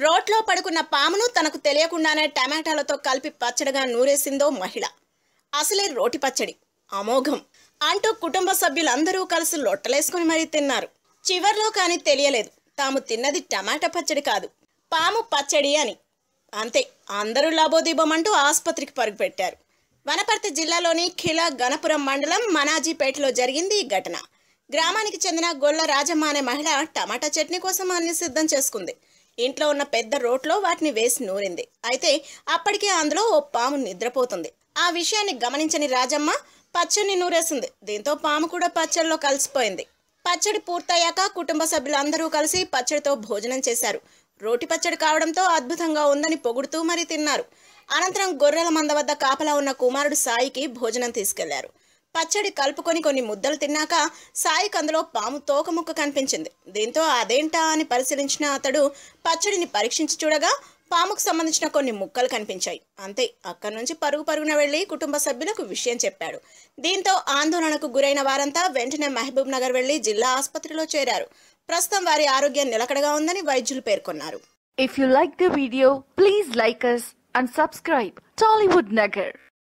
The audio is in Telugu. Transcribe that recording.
రోడ్లో పడుకున్న పామును తనకు తెలియకుండానే టమాటాలతో కలిపి పచ్చడిగా నూరేసిందో మహిళ. అసలే రోటి పచ్చడి. అమోఘం. అంటూ కుటుంబ సభ్యులందరూ కలిసి లొట్టలేసుకుని మరీ తిన్నారు. చివర్లో కానీ తెలియలేదు. తాము తిన్నది టమాటా పచ్చడి కాదు. పాము పచ్చడి అని. అంతే. అందరూ లాభోదీపమంటూ ఆసుపత్రికి పరుగుపెట్టారు వనపర్తి జిల్లాలోని ఖిలా గణపురం మండలం మనాజీపేటలో జరిగింది ఈ ఘటన. గ్రామానికి చెందిన గొల్ల రాజమ్మ అనే మహిళ టమాటా చట్నీ కోసం అన్ని సిద్ధం చేసుకుంది. ఇంట్లో ఉన్న పెద్ద రోట్లో వాటిని వేసి నూరింది. అయితే అప్పటికే అందులో ఓ పాము నిద్రపోతుంది. ఆ విషయాన్ని గమనించని రాజమ్మ పచ్చడిని నూరేసింది. దీంతో పాము కూడా పచ్చడిలో కలిసిపోయింది. పచ్చడి పూర్తయ్యాక కుటుంబ సభ్యులందరూ కలిసి పచ్చడితో భోజనం చేశారు. రోటి పచ్చడి కావడంతో అద్భుతంగా ఉందని పొగుడుతూ మరీ తిన్నారు. అనంతరం గొర్రెల మంద వద్ద కాపలా ఉన్న కుమారుడు సాయికి భోజనం తీసుకెళ్ళారు. పచ్చడి కలుపుకొని కొన్ని ముద్దలు తిన్నాక సాయికి అందులో పాము తోక ముక్క కనిపించింది. దీంతో అదేంటా అని పరిశీలించిన అతడు పచ్చడిని పరీక్షించి చూడగా పాముకు సంబంధించిన కొన్ని ముక్కలు కనిపించాయి. అంతే అక్కడి నుంచి పరుగు పరుగున వెళ్ళి కుటుంబ సభ్యులకు విషయం చెప్పాడు. దీంతో ఆందోళనకు గురైన వారంతా వెంటనే మహబూబ్ నగర్ వెళ్ళి జిల్లా ఆసుపత్రిలో చేరారు. ప్రస్తుతం వారి ఆరోగ్యం నిలకడగా ఉందని వైద్యులు పేర్కొన్నారు. If you like the video please like us and subscribe Tollywood Nagar